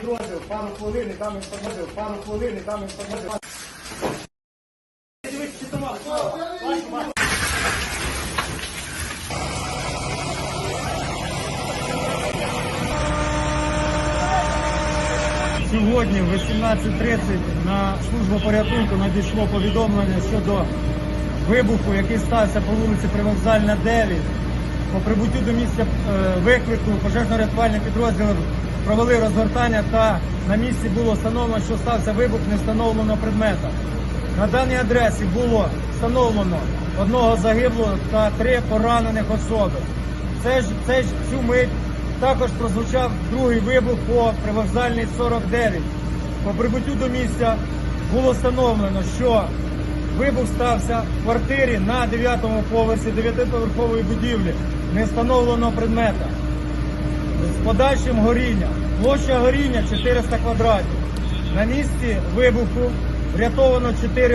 Підрозділ, пару там інформатив, пару хвилин, і там інформатив. Сьогодні в 18.30 на службу порятунку надійшло повідомлення щодо вибуху, який стався по вулиці Привокзальна 9. По прибуттю до місця е, виклику пожежно-рятувальні підрозділи провели розгортання та на місці було встановлено, що стався вибух не встановлено предмета. На даній адресі було встановлено одного загиблого та три поранених особи. Це ж це ж цю мить також прозвучав другий вибух по привокзальній 49. По прибуттю до місця було встановлено, що вибух стався в квартирі на 9-му поверсі 9-поверхової будівлі не встановленого предмета з подальшим горінням. Площа горіння 400 квадратів. На місці вибуху врятовано 4